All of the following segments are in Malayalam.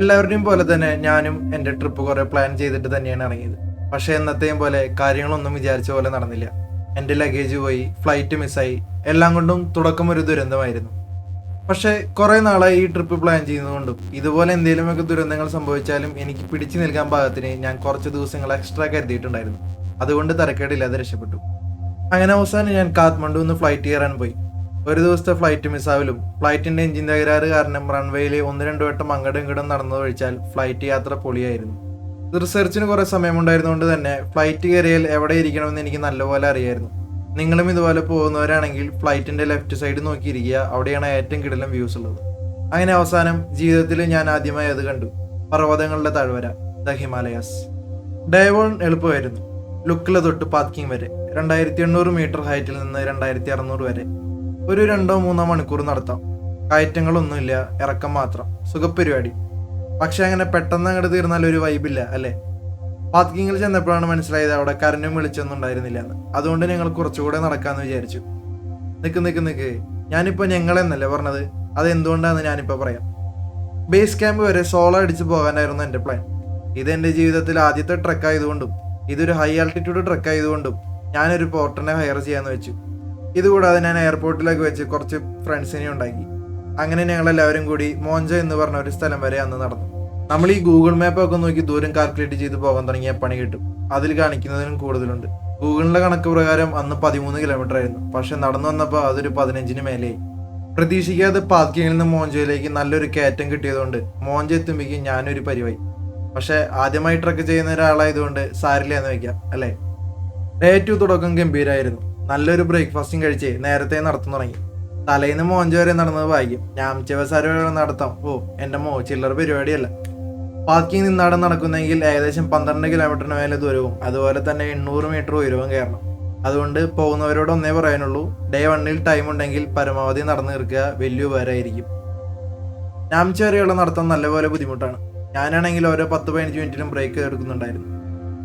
എല്ലാവരുടെയും പോലെ തന്നെ ഞാനും എന്റെ ട്രിപ്പ് കുറെ പ്ലാൻ ചെയ്തിട്ട് തന്നെയാണ് ഇറങ്ങിയത്. പക്ഷേ എന്നത്തെയും പോലെ കാര്യങ്ങളൊന്നും വിചാരിച്ച പോലെ നടന്നില്ല. എന്റെ ലഗേജ് പോയി ഫ്ലൈറ്റ് മിസ്സായി എല്ലാം കൊണ്ടും തുടക്കം ഒരു ദുരന്തമായിരുന്നു. പക്ഷേ കുറേ നാളായി ഈ ട്രിപ്പ് പ്ലാൻ ചെയ്യുന്നതുകൊണ്ടും ഇതുപോലെ എന്തെങ്കിലുമൊക്കെ ദുരന്തങ്ങൾ സംഭവിച്ചാലും എനിക്ക് പിടിച്ചു നിൽക്കാൻ പാകത്തിന് ഞാൻ കുറച്ച് ദിവസങ്ങൾ എക്സ്ട്രാ കരുതിയിട്ടുണ്ടായിരുന്നു. അതുകൊണ്ട് തരക്കേടില്ലാതെ രക്ഷപ്പെട്ടു. അങ്ങനെ അവസാനം ഞാൻ കാത്മണ്ഡു നിന്ന് ഫ്ലൈറ്റ് കയറാൻ പോയി. ഒരു ദിവസത്തെ ഫ്ലൈറ്റ് മിസ്സാവലും ഫ്ലൈറ്റിന്റെ എഞ്ചിൻ തകരാറ് കാരണം റൺവേയിൽ ഒന്ന് രണ്ടു വട്ടം അങ്ങടും ഇങ്ങടും നടന്നു ഒഴിച്ചാൽ ഫ്ലൈറ്റ് യാത്ര പൊളിയായിരുന്നു. റിസർച്ചിന് കുറെ സമയമുണ്ടായിരുന്നുകൊണ്ട് തന്നെ ഫ്ലൈറ്റ് കയറിയാൽ എവിടെ ഇരിക്കണമെന്ന് എനിക്ക് നല്ലപോലെ അറിയായിരുന്നു. നിങ്ങളും ഇതുപോലെ പോകുന്നവരാണെങ്കിൽ ഫ്ലൈറ്റിന്റെ ലെഫ്റ്റ് സൈഡ് നോക്കിയിരിക്കുക. അവിടെയാണ് ഏറ്റവും കിടലം വ്യൂസ് ഉള്ളത്. അങ്ങനെ അവസാനം ജീവിതത്തിൽ ഞാൻ ആദ്യമായി അത് കണ്ടു. പർവതങ്ങളുടെ താഴ്വര ദ ഹിമാലയാസ്. ഡൈവോൺ എളുപ്പമായിരുന്നു. ലുക്കിലെ തൊട്ട് പാർക്കിംഗ് വരെ. രണ്ടായിരത്തി എണ്ണൂറ് മീറ്റർ ഹൈറ്റിൽ നിന്ന് രണ്ടായിരത്തി അറുന്നൂറ് വരെ. ഒരു രണ്ടോ മൂന്നോ മണിക്കൂർ നടത്താം. കയറ്റങ്ങളൊന്നുമില്ല ഇറക്കം മാത്രം. സുഖപരിപാടി. പക്ഷെ അങ്ങനെ പെട്ടെന്ന് അങ്ങോട്ട് തീർന്നാൽ ഒരു വൈബില്ല അല്ലേ? പാർക്കിങ്ങിൽ ചെന്നപ്പോഴാണ് മനസ്സിലായത് അവിടെ കരണ്ടും വെളിച്ചൊന്നും ഉണ്ടായിരുന്നില്ല എന്ന് അതുകൊണ്ട് ഞങ്ങൾ കുറച്ചുകൂടെ നടക്കാമെന്ന് വിചാരിച്ചു. നിൽക്ക് നിൽക്ക് നിൽക്ക് ഞാനിപ്പോൾ ഞങ്ങളെന്നല്ലേ പറഞ്ഞത്? അത് എന്തുകൊണ്ടാണെന്ന് ഞാനിപ്പോ പറയാം. ബേസ് ക്യാമ്പ് വരെ സോളോ അടിച്ച് പോകാനായിരുന്നു എന്റെ പ്ലാൻ ഇത് എന്റെ ജീവിതത്തിൽ ആദ്യത്തെ ട്രക്ക് ആയതുകൊണ്ടും ഇതൊരു ഹൈ ആൾട്ടിറ്റ്യൂഡ് ട്രക്ക് ആയതുകൊണ്ടും ഞാനൊരു പോർട്ടനെ ഹയർ ചെയ്യാമെന്ന് വെച്ചു. ഇതുകൂടാതെ ഞാൻ എയർപോർട്ടിലേക്ക് വെച്ച് കുറച്ച് ഫ്രണ്ട്സിനെ ഉണ്ടാക്കി. അങ്ങനെ ഞങ്ങൾ എല്ലാവരും കൂടി മോഞ്ച എന്ന് പറഞ്ഞ ഒരു സ്ഥലം വരെ അന്ന് നടന്നു. നമ്മൾ ഈ ഗൂഗിൾ മാപ്പ് ഒക്കെ നോക്കി ദൂരം കാൽക്കുലേറ്റ് ചെയ്ത് പോകാൻ തുടങ്ങിയ പണി കിട്ടും. അതിൽ കാണിക്കുന്നതിനും കൂടുതലുണ്ട്. ഗൂഗിളിന്റെ കണക്ക് പ്രകാരം അന്ന് പതിമൂന്ന് കിലോമീറ്റർ ആയിരുന്നു. പക്ഷെ നടന്നു വന്നപ്പോൾ അതൊരു പതിനഞ്ചിന് മേലെയായി. പ്രതീക്ഷിക്കാതെ പാർക്കിങ്ങിൽ നിന്ന് മോഞ്ചയിലേക്ക് നല്ലൊരു കയറ്റം കിട്ടിയതുകൊണ്ട് മോഞ്ച എത്തുമ്പോഴേക്കും ഞാനൊരു പരിവായി. പക്ഷെ ആദ്യമായി ട്രക്ക് ചെയ്യുന്ന ഒരാളായതുകൊണ്ട് സാരില്ല എന്ന് വെക്കാം അല്ലേ? ടു തുടക്കം ഗംഭീരായിരുന്നു. നല്ലൊരു ബ്രേക്ക്ഫാസ്റ്റും കഴിച്ച് നേരത്തെ നടത്താൻ തുടങ്ങി. തലേന്ന് മോഞ്ച വരെ നടന്നത് ഭാഗ്യം. ഞാംചവസാര നടത്താം. ഓ എന്റെ മോ ചില്ലറ പരിപാടിയല്ല. പാർക്കിംഗ് നിന്നാടം നടക്കുന്നെങ്കിൽ ഏകദേശം പന്ത്രണ്ട് കിലോമീറ്ററിന് മേലെ ദൂരവും അതുപോലെ തന്നെ എണ്ണൂറ് മീറ്റർ ഉയരവും കയറണം. അതുകൊണ്ട് പോകുന്നവരോട് ഒന്നേ പറയാനുള്ളൂ ഡേ വണ്ണിൽ ടൈം ഉണ്ടെങ്കിൽ പരമാവധി നടന്നു തീർക്കുക വലിയ ഉപകാരമായിരിക്കും. ഞാംച വരെയുള്ള നടത്തം നല്ലപോലെ ബുദ്ധിമുട്ടാണ്. ഞാനാണെങ്കിൽ ഓരോ പത്ത് പതിനഞ്ച് മിനിറ്റിലും ബ്രേക്ക് എടുക്കുന്നുണ്ടായിരുന്നു.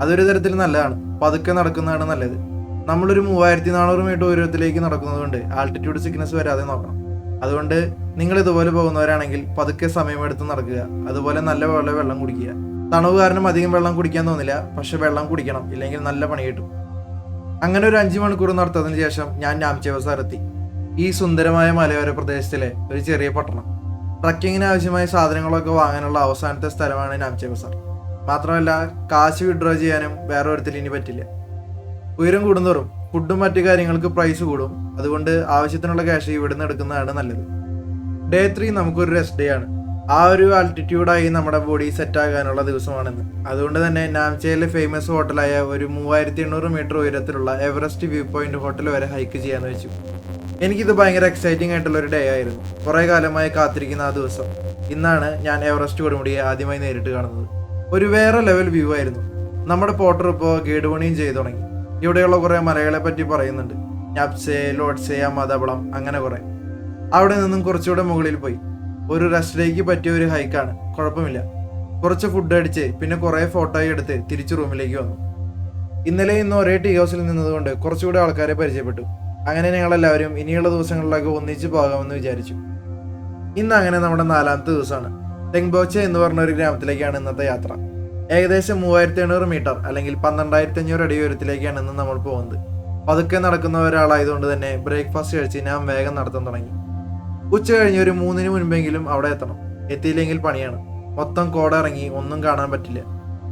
അതൊരു തരത്തിൽ നല്ലതാണ്. പതുക്കെ നടക്കുന്നതാണ് നല്ലത്. നമ്മളൊരു മൂവായിരത്തി നാനൂറ് മീറ്റർ ഉയരത്തിലേക്ക് നടക്കുന്നത് കൊണ്ട് ആൾട്ടിറ്റ്യൂഡ് സിക്നസ് വരാതെ നോക്കണം. അതുകൊണ്ട് നിങ്ങൾ ഇതുപോലെ പോകുന്നവരാണെങ്കിൽ പതുക്കെ സമയമെടുത്ത് നടക്കുക. അതുപോലെ നല്ല പോലെ വെള്ളം കുടിക്കുക. തണുവ് കാരണം അധികം വെള്ളം കുടിക്കാൻ തോന്നില്ല. പക്ഷെ വെള്ളം കുടിക്കണം. ഇല്ലെങ്കിൽ നല്ല പണി കിട്ടും. അങ്ങനെ ഒരു അഞ്ച് മണിക്കൂർ നടത്തതിന് ശേഷം ഞാൻ നാംചേവസാർ എത്തി. ഈ സുന്ദരമായ മലയോര പ്രദേശത്തിലെ ഒരു ചെറിയ പട്ടണം. ട്രക്കിങ്ങിന് ആവശ്യമായ സാധനങ്ങളൊക്കെ വാങ്ങാനുള്ള അവസാനത്തെ സ്ഥലമാണ് നാംചേവസാർ മാത്രമല്ല കാശ് വിഡ്രോ ചെയ്യാനും വേറെ ഒരിടത്തിൽ ഇനി പറ്റില്ല. ഉയരം കൂടുന്തോറും ഫുഡും മറ്റു കാര്യങ്ങൾക്ക് പ്രൈസ് കൂടും. അതുകൊണ്ട് ആവശ്യത്തിനുള്ള ക്യാഷ് ഇവിടുന്ന് എടുക്കുന്നതാണ് നല്ലത്. ഡേ ത്രീ നമുക്കൊരു റെസ്റ്റ് ഡേ ആണ്. ആ ഒരു ആൾട്ടിറ്റ്യൂഡായി നമ്മുടെ ബോഡി സെറ്റ് ആകാനുള്ള ദിവസമാണെന്ന്. അതുകൊണ്ട് തന്നെ നാംചയിലെ ഫേമസ് ഹോട്ടലായ ഒരു മൂവായിരത്തി എണ്ണൂറ് മീറ്റർ ഉയരത്തിലുള്ള എവറസ്റ്റ് വ്യൂ പോയിന്റ് ഹോട്ടൽ വരെ ഹൈക്ക് ചെയ്യാന്ന് വെച്ചു. എനിക്കിത് ഭയങ്കര എക്സൈറ്റിംഗ് ആയിട്ടുള്ള ഒരു ഡേ ആയിരുന്നു. കുറെ കാലമായി കാത്തിരിക്കുന്ന ആ ദിവസം. ഇന്നാണ് ഞാൻ എവറസ്റ്റ് കൊടുമുടിയെ ആദ്യമായി നേരിട്ട് കാണുന്നത്. ഒരു വേറെ ലെവൽ വ്യൂ ആയിരുന്നു. നമ്മുടെ പോട്ടർ ഇപ്പോൾ ഗേഡ് പണിയും ചെയ്തു തുടങ്ങി. ഇവിടെയുള്ള കുറേ മലകളെ പറ്റി പറയുന്നുണ്ട്. ഞാപ്സെ ലോഡ്സെ അമതബളം അങ്ങനെ കുറേ. അവിടെ നിന്നും കുറച്ചുകൂടെ മുകളിൽ പോയി. ഒരു റെസ്റ്റിലേക്ക് പറ്റിയ ഒരു ഹൈക്കാണ്. കുഴപ്പമില്ല. കുറച്ച് ഫുഡ് അടിച്ച് പിന്നെ കുറേ ഫോട്ടോയും എടുത്ത് തിരിച്ച് റൂമിലേക്ക് വന്നു. ഇന്നലെ ഇന്ന് ഒരേ ടീ ഹൗസിൽ നിന്നതുകൊണ്ട് കുറച്ചുകൂടെ ആൾക്കാരെ പരിചയപ്പെട്ടു. അങ്ങനെ ഞങ്ങളെല്ലാവരും ഇനിയുള്ള ദിവസങ്ങളിലൊക്കെ ഒന്നിച്ച് പോകാമെന്ന് വിചാരിച്ചു. ഇന്ന് അങ്ങനെ നമ്മുടെ നാലാമത്തെ ദിവസമാണ്. തെങ്ബോച്ച എന്ന് പറഞ്ഞ ഒരു ഗ്രാമത്തിലേക്കാണ് ഇന്നത്തെ യാത്ര. ഏകദേശം മൂവായിരത്തി എണ്ണൂറ് മീറ്റർ അല്ലെങ്കിൽ പന്ത്രണ്ടായിരത്തി അഞ്ഞൂറ് അടി ഉയരത്തിലേക്കാണ് ഇന്ന് നമ്മൾ പോകുന്നത്. പതുക്കെ നടക്കുന്ന ഒരാളായതുകൊണ്ട് തന്നെ ബ്രേക്ക്ഫാസ്റ്റ് കഴിച്ച് ഞാൻ വേഗം നടത്താൻ തുടങ്ങി. ഉച്ച കഴിഞ്ഞ് ഒരു മൂന്നിന് മുൻപെങ്കിലും അവിടെ എത്തണം. എത്തിയില്ലെങ്കിൽ പണിയാണ്. മൊത്തം കോട ഇറങ്ങി ഒന്നും കാണാൻ പറ്റില്ല.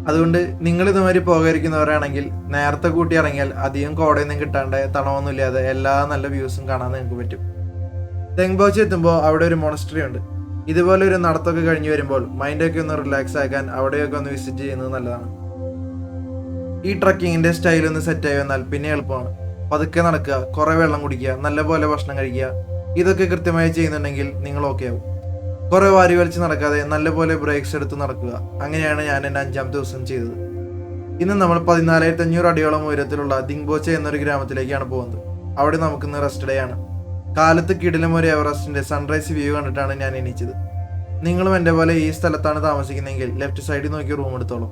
അതുകൊണ്ട് നിങ്ങൾ ഇതുമാതിരി പോകാതിരിക്കുന്നവരാണെങ്കിൽ നേരത്തെ കൂട്ടി ഇറങ്ങിയാൽ അധികം കോടയൊന്നും കിട്ടാണ്ട് തണവൊന്നുമില്ലാതെ എല്ലാ നല്ല വ്യൂസും കാണാൻ നിങ്ങൾക്ക് പറ്റും. തെങ്ബോച്ചി എത്തുമ്പോൾ അവിടെ ഒരു മൊണസ്ട്രി ഉണ്ട്. ഇതുപോലെ ഒരു നടത്തൊക്കെ കഴിഞ്ഞ് വരുമ്പോൾ മൈൻഡൊക്കെ ഒന്ന് റിലാക്സ് ആക്കാൻ അവിടെയൊക്കെ ഒന്ന് വിസിറ്റ് ചെയ്യുന്നത് നല്ലതാണ്. ഈ ട്രക്കിങ്ങിന്റെ സ്റ്റൈൽ ഒന്ന് സെറ്റ് ആയി വന്നാൽ പിന്നെ എളുപ്പമാണ്. പതുക്കെ നടക്കുക കുറേ വെള്ളം കുടിക്കുക നല്ലപോലെ ഭക്ഷണം കഴിക്കുക ഇതൊക്കെ കൃത്യമായി ചെയ്യുന്നുണ്ടെങ്കിൽ നിങ്ങൾ ഓക്കെ ആവും. കുറെ വാരി വലിച്ച് നടക്കാതെ നല്ലപോലെ ബ്രേക്സ് എടുത്ത് നടക്കുക. അങ്ങനെയാണ് ഞാൻ എന്റെ അഞ്ചാം ദിവസം ചെയ്തത്. ഇന്ന് നമ്മൾ പതിനാലായിരത്തി അഞ്ഞൂറ് അടിയോളം ഉയരത്തിലുള്ള ദിങ്ബോച്ച എന്നൊരു ഗ്രാമത്തിലേക്കാണ് പോകുന്നത്. അവിടെ നമുക്കിന്ന് റെസ്റ്റ് ഡേ ആണ്. കാലത്ത് കിടിലം ഒരു എവറസ്റ്റിന്റെ സൺറൈസ് വ്യൂ കണ്ടിട്ടാണ് ഞാൻ എണീച്ചത്. നിങ്ങളും എന്റെ പോലെ ഈ സ്ഥലത്താണ് താമസിക്കുന്നതെങ്കിൽ ലെഫ്റ്റ് സൈഡിൽ നോക്കി റൂം എടുത്തോളൂ.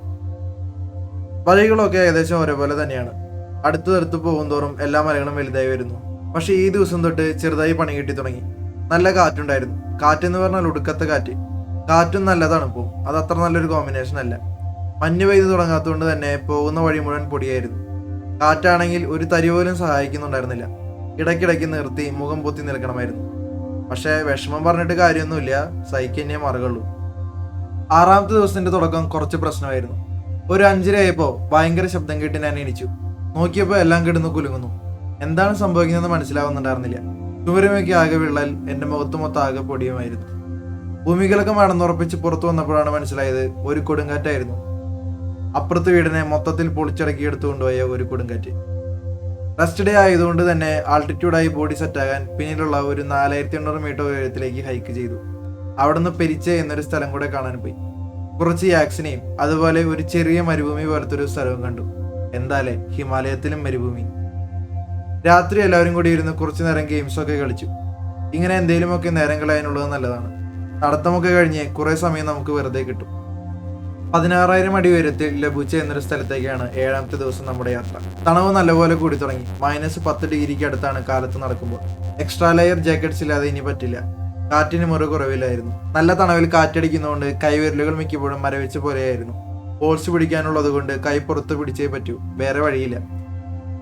വഴികളൊക്കെ ഏകദേശം ഒരേപോലെ തന്നെയാണ്. അടുത്തടുത്ത് പോകുന്തോറും എല്ലാ മലകളും വലുതായി വരുന്നു. പക്ഷേ ഈ ദിവസം തൊട്ട് ചെറുതായി പണി കിട്ടി തുടങ്ങി. നല്ല കാറ്റുണ്ടായിരുന്നു. കാറ്റ് എന്ന് പറഞ്ഞാൽ ഒടുക്കത്തെ കാറ്റ്. കാറ്റും നല്ല തണുപ്പും അത് അത്ര നല്ലൊരു കോമ്പിനേഷൻ അല്ല. മഞ്ഞ് പെയ്ത് തുടങ്ങാത്തതുകൊണ്ട് തന്നെ പോകുന്ന വഴി മുഴുവൻ പൊടിയായിരുന്നു. കാറ്റാണെങ്കിൽ ഒരു തരി പോലും സഹായിക്കുന്നുണ്ടായിരുന്നില്ല. ഇടയ്ക്കിടയ്ക്ക് നിർത്തി മുഖം പൊത്തി നിൽക്കണമായിരുന്നു. പക്ഷേ വിഷമം പറഞ്ഞിട്ട് കാര്യമൊന്നുമില്ല. സഹിക്കന്നെ മാറുകയുള്ളൂ. ആറാമത്തെ ദിവസത്തിന്റെ തുടക്കം കുറച്ച് പ്രശ്നമായിരുന്നു. ഒരു അഞ്ചരയായപ്പോൾ ഭയങ്കര ശബ്ദം കേട്ട് ഞാൻ എണീച്ചു. നോക്കിയപ്പോൾ എല്ലാം കിടന്ന് കുലുങ്ങുന്നു. എന്താണ് സംഭവിക്കുന്നതെന്ന് മനസ്സിലാവുന്നുണ്ടായിരുന്നില്ല. ചുമരുമൊക്കെ ആകെ വിള്ളൽ എന്റെ മുഖത്ത് മൊത്തം ആകെ പൊടിയുമായിരുന്നു. ഭൂമികളൊക്കെ മടന്നുറപ്പിച്ച് പുറത്തു വന്നപ്പോഴാണ് മനസ്സിലായത് ഒരു കൊടുങ്കാറ്റായിരുന്നു. അപ്പുറത്ത് വീടിനെ മൊത്തത്തിൽ പൊളിച്ചടക്കി എടുത്തുകൊണ്ടുപോയ ഒരു കൊടുങ്കാറ്റ്. റെസ്റ്റ് ഡേ ആയതുകൊണ്ട് തന്നെ ആൾട്ടിറ്റ്യൂഡായി ബോഡി സെറ്റാകാൻ പിന്നിലുള്ള ഒരു നാലായിരത്തി എണ്ണൂറ് മീറ്റർ ഉയരത്തിലേക്ക് ഹൈക്ക് ചെയ്തു. അവിടുന്ന് പെരിച്ച എന്നൊരു സ്ഥലം കൂടെ കാണാൻ പോയി. കുറച്ച് യാക്സിനെയും അതുപോലെ ഒരു ചെറിയ മരുഭൂമി പോലത്തെ ഒരു സ്ഥലവും കണ്ടു. എന്താലേ ഹിമാലയത്തിലും മരുഭൂമി. രാത്രി എല്ലാവരും കൂടി ഇരുന്ന് കുറച്ചു നേരം ഗെയിംസൊക്കെ കളിച്ചു. ഇങ്ങനെ എന്തെങ്കിലുമൊക്കെ നേരം കളയാനുള്ളത് നല്ലതാണ്. നടത്തമൊക്കെ കഴിഞ്ഞ് കുറേ സമയം നമുക്ക് വെറുതെ കിട്ടും. പതിനാറായിരം അടി ഉയരത്തിൽ ലഭിച്ച എന്നൊരു സ്ഥലത്തേക്കാണ് ഏഴാമത്തെ ദിവസം നമ്മുടെ യാത്ര. തണവ് നല്ലപോലെ കൂടി തുടങ്ങി. മൈനസ് പത്ത് ഡിഗ്രിക്ക് അടുത്താണ് കാലത്ത് നടക്കുമ്പോൾ. എക്സ്ട്രാ ലെയർ ജാക്കറ്റ്സ് ഇല്ലാതെ ഇനി പറ്റില്ല. കാറ്റിന് മുറി കുറവില്ലായിരുന്നു നല്ല തണവിൽ കാറ്റടിക്കുന്നതുകൊണ്ട് കൈവിരലുകൾ മിക്കപ്പോഴും മരവിച്ച പോലെയായിരുന്നു. ഹോഴ്സ് പിടിക്കാനുള്ളത് കൊണ്ട് കൈ പുറത്ത് പിടിച്ചേ പറ്റൂ. വേറെ വഴിയില്ല.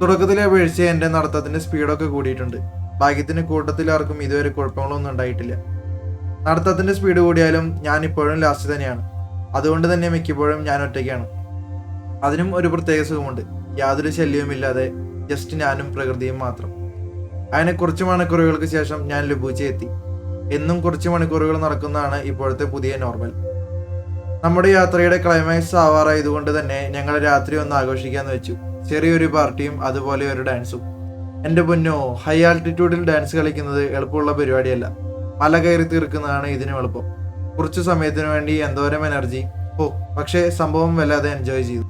തുടക്കത്തിലെ വീഴ്ച എന്റെ നടത്തത്തിന്റെ സ്പീഡൊക്കെ കൂടിയിട്ടുണ്ട്. ഭാഗ്യത്തിന് കൂട്ടത്തിലാർക്കും ഇതുവരെ കുഴപ്പങ്ങളൊന്നും ഉണ്ടായിട്ടില്ല. നടത്തത്തിന്റെ സ്പീഡ് കൂടിയാലും ഞാൻ ഇപ്പോഴും ലാസ്റ്റ് തന്നെയാണ്. അതുകൊണ്ട് തന്നെ മിക്കപ്പോഴും ഞാൻ ഒറ്റയ്ക്കാണ്. അതിനും ഒരു പ്രത്യേക സുഖമുണ്ട്. യാതൊരു ശല്യവുമില്ലാതെ ജസ്റ്റ് ഞാനും പ്രകൃതിയും മാത്രം. അങ്ങനെ കുറച്ച് മണിക്കൂറുകൾക്ക് ശേഷം ഞാൻ ലബൂച്ച എത്തി. എന്നും കുറച്ച് മണിക്കൂറുകൾ നടക്കുന്നതാണ് ഇപ്പോഴത്തെ പുതിയ നോർമൽ. നമ്മുടെ യാത്രയുടെ ക്ലൈമാക്സ് ആവാറായതുകൊണ്ട് തന്നെ ഞങ്ങൾ രാത്രി ഒന്ന് ആഘോഷിക്കാന്ന് വെച്ചു. ചെറിയൊരു പാർട്ടിയും അതുപോലെ ഒരു ഡാൻസും എന്റെ പൊന്നോ ഹൈ ആൾട്ടിറ്റ്യൂഡിൽ ഡാൻസ് കളിക്കുന്നത് എളുപ്പമുള്ള പരിപാടിയല്ല. മല കയറി തീർക്കുന്നതാണ് ഇതിനും എളുപ്പം. കുറച്ചു സമയത്തിന് വേണ്ടി എന്തോരം എനർജി. ഓ പക്ഷേ സംഭവം വല്ലാതെ എൻജോയ് ചെയ്തു.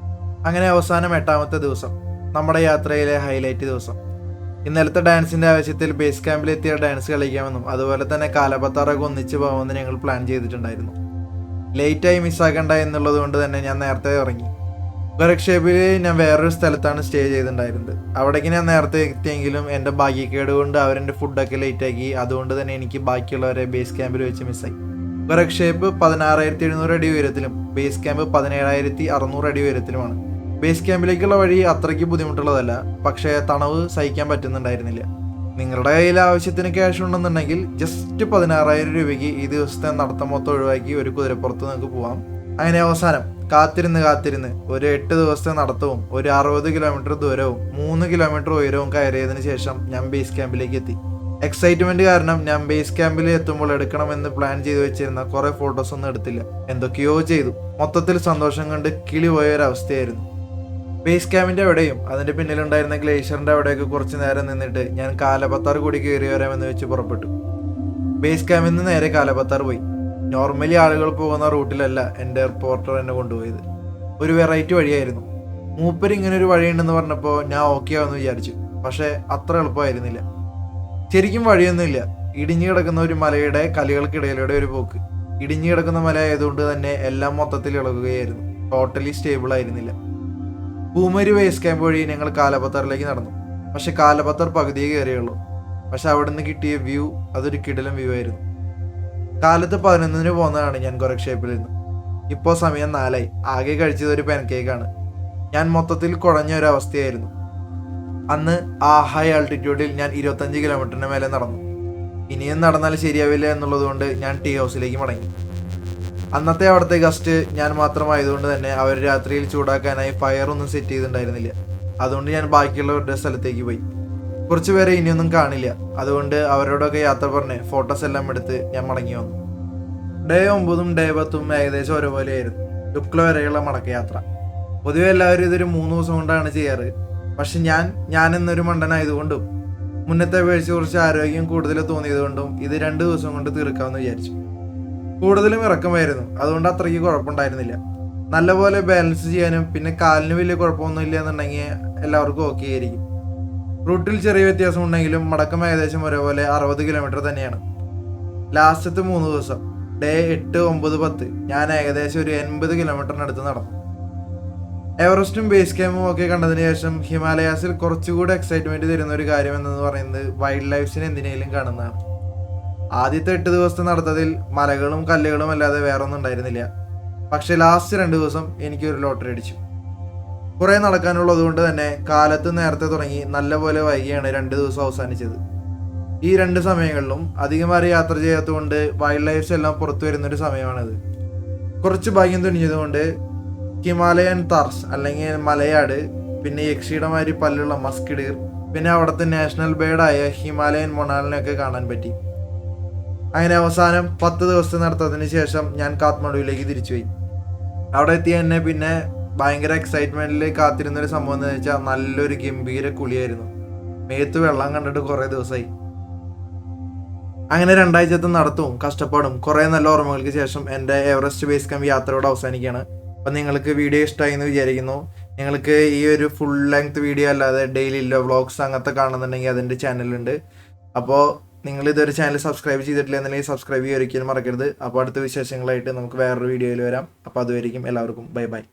അങ്ങനെ അവസാനം എട്ടാമത്തെ ദിവസം നമ്മുടെ യാത്രയിലെ ഹൈലൈറ്റ് ദിവസം. ഇന്നലത്തെ ഡാൻസിന്റെ ആവശ്യത്തിൽ ബേസ് ക്യാമ്പിൽ എത്തിയ ഡാൻസ് കളിക്കാമെന്നും അതുപോലെ തന്നെ കാലപത്താറൊക്കെ ഒന്നിച്ച് പോകാമെന്ന് ഞങ്ങൾ പ്ലാൻ ചെയ്തിട്ടുണ്ടായിരുന്നു. ലേറ്റായി മിസ്സാക്കണ്ട എന്നുള്ളത് കൊണ്ട് തന്നെ ഞാൻ നേരത്തെ ഇറങ്ങി. ഗോരക്ഷേപിൽ ഞാൻ വേറൊരു സ്ഥലത്താണ് സ്റ്റേ ചെയ്തിട്ടുണ്ടായിരുന്നത്. അവിടേക്ക് ഞാൻ നേരത്തെ എത്തിയെങ്കിലും എന്റെ ഭാഗ്യക്കേട് കൊണ്ട് അവരെന്റെ ഫുഡൊക്കെ ലേറ്റാക്കി അതുകൊണ്ട് തന്നെ എനിക്ക് ബാക്കിയുള്ളവരെ ബേസ് ക്യാമ്പിൽ വെച്ച് മിസ്സായി ഗോരക്ഷേപ്പ് പതിനാറായിരത്തി എഴുന്നൂറ് അടി ഉയരത്തിലും ബേസ് ക്യാമ്പ് പതിനേഴായിരത്തി അറുന്നൂറ് അടി ഉയരത്തിലുമാണ്. ബേസ് ക്യാമ്പിലേക്കുള്ള വഴി അത്രയ്ക്ക് ബുദ്ധിമുട്ടുള്ളതല്ല പക്ഷേ തണവ് സഹിക്കാൻ പറ്റുന്നുണ്ടായിരുന്നില്ല. നിങ്ങളുടെ കയ്യിൽ ആവശ്യത്തിന് ക്യാഷ് ഉണ്ടെന്നുണ്ടെങ്കിൽ ജസ്റ്റ് പതിനാറായിരം രൂപയ്ക്ക് ഈ ദിവസത്തെ നടത്തം മൊത്തം ഒഴിവാക്കി ഒരു കുതിരപ്പുറത്ത് നിങ്ങൾക്ക് പോവാം. അങ്ങനെ അവസാനം കാത്തിരുന്ന് കാത്തിരുന്ന് ഒരു എട്ട് ദിവസത്തെ നടത്തവും ഒരു അറുപത് കിലോമീറ്റർ ദൂരവും മൂന്ന് കിലോമീറ്റർ ഉയരവും കയറിയതിനു ശേഷം ഞാൻ ബേസ് ക്യാമ്പിലേക്ക് എത്തി. എക്സൈറ്റ്മെന്റ് കാരണം ഞാൻ ബേസ് ക്യാമ്പിൽ എത്തുമ്പോൾ എടുക്കണമെന്ന് പ്ലാൻ ചെയ്തു വെച്ചിരുന്ന കുറേ ഫോട്ടോസൊന്നും എടുത്തില്ല. എന്തൊക്കെയോ ചെയ്തു. മൊത്തത്തിൽ സന്തോഷം കണ്ട് കിളി പോയൊരവസ്ഥയായിരുന്നു ബേസ് ക്യാമ്പിന്റെ അവിടെയും അതിന്റെ പിന്നിലുണ്ടായിരുന്ന ഗ്ലേഷ്യറിന്റെ അവിടെയൊക്കെ കുറച്ച് നേരം നിന്നിട്ട് ഞാൻ കാലപത്താർ കൂടി കയറി വരാമെന്ന് വെച്ച് പുറപ്പെട്ടു. ബേസ് ക്യാമ്പിൽ നിന്ന് നേരെ കാലപത്താർ പോയി. നോർമലി ആളുകൾ പോകുന്ന റൂട്ടിലല്ല എന്റെ റിപ്പോർട്ടർ എന്നെ കൊണ്ടുപോയത്. ഒരു വെറൈറ്റി വഴിയായിരുന്നു. മൂപ്പർ ഇങ്ങനെ ഒരു വഴിയുണ്ടെന്ന് പറഞ്ഞപ്പോൾ ഞാൻ ഓക്കെ ആവുമെന്ന് വിചാരിച്ചു. പക്ഷേ അത്ര എളുപ്പമായിരുന്നില്ല. ശരിക്കും വഴിയൊന്നുമില്ല. ഇടിഞ്ഞു കിടക്കുന്ന ഒരു മലയുടെ കലികൾക്കിടയിലൂടെ ഒരു പോക്ക്. ഇടിഞ്ഞു കിടക്കുന്ന മല ആയതുകൊണ്ട് തന്നെ എല്ലാം മൊത്തത്തിൽ ഇളകുകയായിരുന്നു. ടോട്ടലി സ്റ്റേബിൾ ആയിരുന്നില്ല. പൂമരി ബേസ് ക്യാമ്പ് വഴി ഞങ്ങൾ കാലപത്തറിലേക്ക് നടന്നു. പക്ഷെ കാലപത്തർ പകുതിയെ കയറിയുള്ളൂ. പക്ഷെ അവിടെ നിന്ന് കിട്ടിയ വ്യൂ അതൊരു കിടലം വ്യൂ ആയിരുന്നു. കാലത്ത് പതിനൊന്നിന് പോകുന്നതാണ് ഞാൻ ഗോരക്ഷേപ്പിൽ നിന്ന് ഇപ്പോൾ സമയം നാലായി. ആകെ കഴിച്ചത് ഒരു പാൻകേക്കാണ് ഞാൻ മൊത്തത്തിൽ കുഴഞ്ഞ ഒരു അവസ്ഥയായിരുന്നു. അന്ന് ആ ഹൈ ആൾട്ടിറ്റ്യൂഡിൽ ഞാൻ ഇരുപത്തഞ്ച് കിലോമീറ്ററിന് മേലെ നടന്നു. ഇനിയും നടന്നാൽ ശരിയാവില്ല എന്നുള്ളതുകൊണ്ട് ഞാൻ ടീ ഹൗസിലേക്ക് മടങ്ങി. അന്നത്തെ അവിടുത്തെ ഗസ്റ്റ് ഞാൻ മാത്രമായതുകൊണ്ട് തന്നെ അവർ രാത്രിയിൽ ചൂടാക്കാനായി ഫയർ ഒന്നും സെറ്റ് ചെയ്തിട്ടുണ്ടായിരുന്നില്ല. അതുകൊണ്ട് ഞാൻ ബാക്കിയുള്ളവരുടെ സ്ഥലത്തേക്ക് പോയി. കുറച്ച് പേരെ ഇനിയൊന്നും കാണില്ല. അതുകൊണ്ട് അവരോടൊക്കെ യാത്ര പറഞ്ഞ് ഫോട്ടോസ് എല്ലാം എടുത്ത് ഞാൻ മടങ്ങി വന്നു. ഡേ ഒമ്പതും ഡേ പത്തും ഏകദേശം ഒരുപോലെയായിരുന്നു. ലുക്ല വരെയുള്ള മടക്കയാത്ര. പൊതുവെ എല്ലാവരും ഇതൊരു മൂന്ന് ദിവസം കൊണ്ടാണ് ചെയ്യാറ്. പക്ഷെ ഞാൻ ഞാൻ എന്നൊരു മണ്ടനായതുകൊണ്ടും മുന്നത്തെ വീഴ്ച കുറച്ച് ആരോഗ്യം കൂടുതൽ തോന്നിയതുകൊണ്ടും ഇത് രണ്ട് ദിവസം കൊണ്ട് തീർക്കാമെന്ന് വിചാരിച്ചു. കൂടുതലും ഇറക്കമായിരുന്നു. അതുകൊണ്ട് അത്രയ്ക്ക് കുഴപ്പമുണ്ടായിരുന്നില്ല. നല്ലപോലെ ബാലൻസ് ചെയ്യാനും പിന്നെ കാലിന് വലിയ കുഴപ്പമൊന്നും ഇല്ല എന്നുണ്ടെങ്കിൽ എല്ലാവർക്കും ഓക്കെ ആയിരിക്കും. റൂട്ടിൽ ചെറിയ വ്യത്യാസം ഉണ്ടെങ്കിലും മടക്കം ഏകദേശം ഒരേപോലെ അറുപത് കിലോമീറ്റർ തന്നെയാണ്. ലാസ്റ്റത്തെ മൂന്ന് ദിവസം ഡേ എട്ട് ഒമ്പത് പത്ത് ഞാൻ ഏകദേശം ഒരു എൺപത് കിലോമീറ്ററിനടുത്ത് നടന്നു. എവറസ്റ്റും ബേസ് ക്യാമ്പും ഒക്കെ കണ്ടതിന് ശേഷം ഹിമാലയാസിൽ കുറച്ചുകൂടി എക്സൈറ്റ്മെന്റ് തരുന്ന ഒരു കാര്യം എന്നു പറയുന്നത് വൈൽഡ് ലൈഫ്സിനെ എന്തിനേലും കാണുന്നതാണ് ആദ്യത്തെ എട്ട് ദിവസത്തെ നടത്തതിൽ മലകളും കല്ലുകളും അല്ലാതെ വേറെ ഒന്നും ഉണ്ടായിരുന്നില്ല. പക്ഷെ ലാസ്റ്റ് രണ്ട് ദിവസം എനിക്കൊരു ലോട്ടറി അടിച്ചു. കുറെ നടക്കാനുള്ളത് കൊണ്ട് തന്നെ കാലത്ത് നേരത്തെ തുടങ്ങി നല്ലപോലെ വൈകിയാണ് രണ്ട് ദിവസം അവസാനിച്ചത്. ഈ രണ്ട് സമയങ്ങളിലും അധികമാറി യാത്ര ചെയ്യാത്തതുകൊണ്ട് വൈൽഡ് ലൈഫ്സ് എല്ലാം പുറത്തു വരുന്നൊരു സമയമാണിത്. കുറച്ച് ഭാഗ്യം തുണിഞ്ഞതുകൊണ്ട് ഹിമാലയൻ തർസ് അല്ലെങ്കിൽ മലയാട് പിന്നെ യക്ഷിയുടെ പല്ലുള്ള മസ്കിഡീർ പിന്നെ അവിടുത്തെ നാഷണൽ ബേർഡായ ഹിമാലയൻ മൊണാലിനെയൊക്കെ കാണാൻ പറ്റി. അങ്ങനെ അവസാനം പത്ത് ദിവസം നടത്തതിന് ശേഷം ഞാൻ കാത്മണ്ഡുവിലേക്ക് തിരിച്ചുപോയി അവിടെ എത്തിയ എന്നെ പിന്നെ ഭയങ്കര എക്സൈറ്റ്മെന്റിൽ കാത്തിരുന്നൊരു സംഭവം എന്ന് വെച്ചാൽ നല്ലൊരു ഗംഭീര കുളിയായിരുന്നു. മേത്ത് വെള്ളം കണ്ടിട്ട് കുറേ ദിവസമായി അങ്ങനെ രണ്ടാഴ്ചത്തെ നടത്തും കഷ്ടപ്പാടും കുറേ നല്ല ഓർമ്മകൾക്ക് ശേഷം എന്റെ എവറസ്റ്റ് ബേസ് ക്യാമ്പ് യാത്രയോട് അവസാനിക്കുകയാണ്. അപ്പം നിങ്ങൾക്ക് വീഡിയോ ഇഷ്ടമായി എന്ന് വിചാരിക്കുന്നു. നിങ്ങൾക്ക് ഈ ഒരു ഫുൾ ലെങ്ത് വീഡിയോ അല്ലാതെ ഡെയിലി ഇല്ല വ്ളോഗ്സ് അങ്ങനത്തെ കാണുന്നുണ്ടെങ്കിൽ അതിന്റെ ചാനലുണ്ട് അപ്പോൾ നിങ്ങൾ ഇതൊരു ചാനൽ സബ്സ്ക്രൈബ് ചെയ്തിട്ടില്ല എന്നുണ്ടെങ്കിൽ സബ്സ്ക്രൈബ് ചെയ്യാൻ ഒരിക്കലും മറക്കരുത്. അപ്പോൾ അടുത്ത വിശേഷങ്ങളായിട്ട് നമുക്ക് വേറൊരു വീഡിയോയിൽ വരാം. അപ്പോൾ അതുവരെയും എല്ലാവർക്കും ബൈ ബൈ